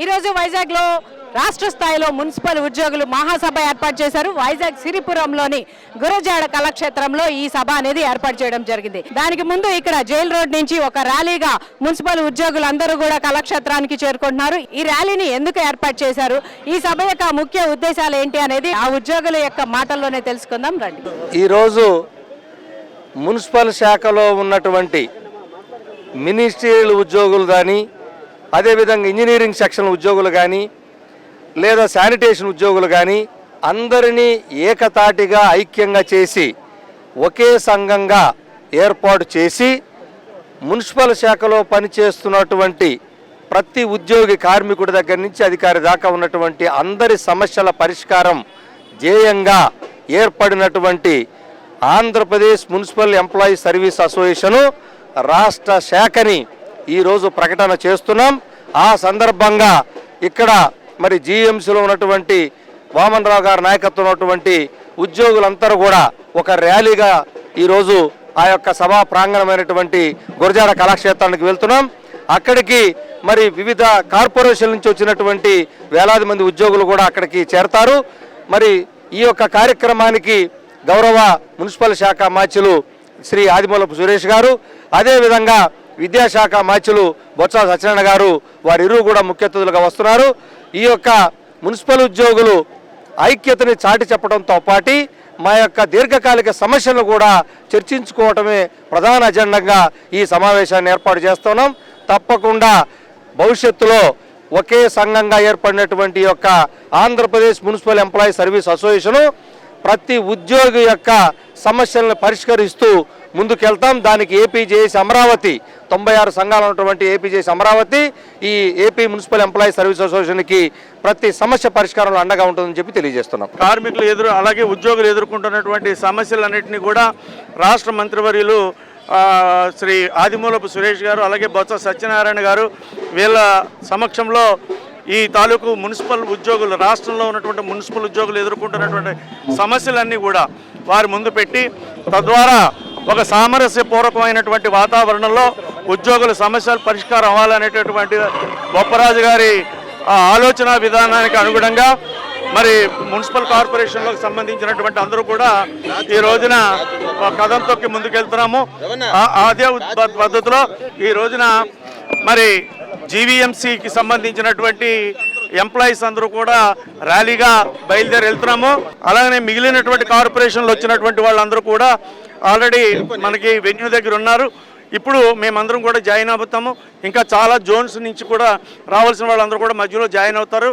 ఈరోజు వైజాగ్లో వైజాగ్లో రాష్ట్ర స్థాయిలో మున్సిపల్ ఉద్యోగులు మహాసభ ఏర్పాటు చేశారు. వైజాగ్ సిరిపురంలోని గురజాడ కళాక్షేత్రంలో ఈ సభ అనేది ఏర్పాటు చేయడం జరిగింది. దానికి ముందు ఇక్కడ జైల్ రోడ్ నుంచి ఒక ర్యాలీగా మున్సిపల్ ఉద్యోగులందరూ కూడా కళాక్షేత్రానికి చేరుకుంటున్నారు. ఈ ర్యాలీని ఎందుకు ఏర్పాటు చేశారు? ఈ సభ యొక్క ముఖ్య ఉద్దేశాలు ఏంటి అనేది ఆ ఉద్యోగుల యొక్క మాటల్లోనే తెలుసుకుందాం. రండి. ఈరోజు మున్సిపల్ శాఖలో ఉన్నటువంటి మినిస్ట్రియల్ ఉద్యోగులు కానీ అదేవిధంగా ఇంజనీరింగ్ సెక్షన్ ఉద్యోగులు కానీ లేదా శానిటేషన్ ఉద్యోగులు కానీ అందరినీ ఏకతాటిగా ఐక్యంగా చేసి ఒకే సంఘంగా ఏర్పాటు చేసి మున్సిపల్ శాఖలో పనిచేస్తున్నటువంటి ప్రతి ఉద్యోగి కార్మికుడి దగ్గర నుంచి అధికారి దాకా ఉన్నటువంటి అందరి సమస్యల పరిష్కారం ధ్యేయంగా ఏర్పడినటువంటి Andhra Pradesh municipal employee service association రాష్ట్ర శాఖని ఈరోజు ప్రకటన చేస్తున్నాం. ఆ సందర్భంగా ఇక్కడ మరి జీఎంసీలో ఉన్నటువంటి వామన్ రావు గారి నాయకత్వం ఉన్నటువంటి ఉద్యోగులందరూ కూడా ఒక ర్యాలీగా ఈరోజు ఆ యొక్క సభా ప్రాంగణమైనటువంటి గురజాడ కళాక్షేత్రానికి వెళ్తున్నాం. అక్కడికి మరి వివిధ కార్పొరేషన్ నుంచి వచ్చినటువంటి వేలాది మంది ఉద్యోగులు కూడా అక్కడికి చేరతారు. మరి ఈ యొక్క కార్యక్రమానికి గౌరవ మున్సిపల్ శాఖ మాచ్యులు శ్రీ ఆదిమూలపు సురేష్ గారు అదేవిధంగా విద్యాశాఖ మాచ్యులు బొత్స సత్యనారాయణ గారు వారిరువు కూడా ముఖ్య అతిథులుగా వస్తున్నారు. ఈ యొక్క మున్సిపల్ ఉద్యోగులు ఐక్యతని చాటి చెప్పడంతో పాటి మా యొక్క దీర్ఘకాలిక సమస్యలను కూడా చర్చించుకోవటమే ప్రధాన అజెండాగా ఈ సమావేశాన్ని ఏర్పాటు చేస్తున్నాం. తప్పకుండా భవిష్యత్తులో ఒకే సంఘంగా ఏర్పడినటువంటి ఈ యొక్క Andhra Pradesh municipal employee service association ప్రతి ఉద్యోగి యొక్క సమస్యలను పరిష్కరిస్తూ ముందుకెళ్తాం. దానికి ఏపీజేఎస్ అమరావతి తొంభై ఆరు సంఘాలు ఉన్నటువంటి ఏపీజేఎస్ అమరావతి ఈ ఏపీ మున్సిపల్ ఎంప్లాయీ సర్వీస్ అసోసియేషన్కి ప్రతి సమస్య పరిష్కారంలో అండగా ఉంటుందని చెప్పి తెలియజేస్తున్నాం. కార్మికులు ఎదురు అలాగే ఉద్యోగులు ఎదుర్కొంటున్నటువంటి సమస్యలన్నింటినీ కూడా రాష్ట్ర మంత్రివర్యులు శ్రీ ఆదిమూలపు సురేష్ గారు అలాగే బొత్స సత్యనారాయణ గారు వీళ్ళ సమక్షంలో ఈ తాలూకు మున్సిపల్ ఉద్యోగులు రాష్ట్రంలో ఉన్నటువంటి మున్సిపల్ ఉద్యోగులు ఎదుర్కొంటున్నటువంటి సమస్యలన్నీ కూడా వారి ముందు పెట్టి తద్వారా ఒక సామరస్యపూర్వకమైనటువంటి వాతావరణంలో ఉద్యోగుల సమస్యలు పరిష్కారం అవ్వాలనేటటువంటి బొప్పరాజు గారి ఆ ఆలోచన విధానానికి అనుగుణంగా మరి మున్సిపల్ కార్పొరేషన్లకు సంబంధించినటువంటి అందరూ కూడా ఈ రోజున కథం తొక్కి ముందుకెళ్తున్నాము. ఆ- అదే పద్ధతిలో ఈ రోజున మరి జీవీఎంసీకి సంబంధించినటువంటి ఎంప్లాయీస్ అందరూ కూడా ర్యాలీగా బయలుదేరి వెళ్తున్నాము. అలాగనే మిగిలినటువంటి కార్పొరేషన్లు వచ్చినటువంటి వాళ్ళందరూ కూడా ఆల్రెడీ మనకి వెన్యూ దగ్గర ఉన్నారు. ఇప్పుడు మేమందరం కూడా జాయిన్ అవుతాము. ఇంకా చాలా జోన్స్ నుంచి కూడా రావాల్సిన వాళ్ళందరూ కూడా మధ్యలో జాయిన్ అవుతారు.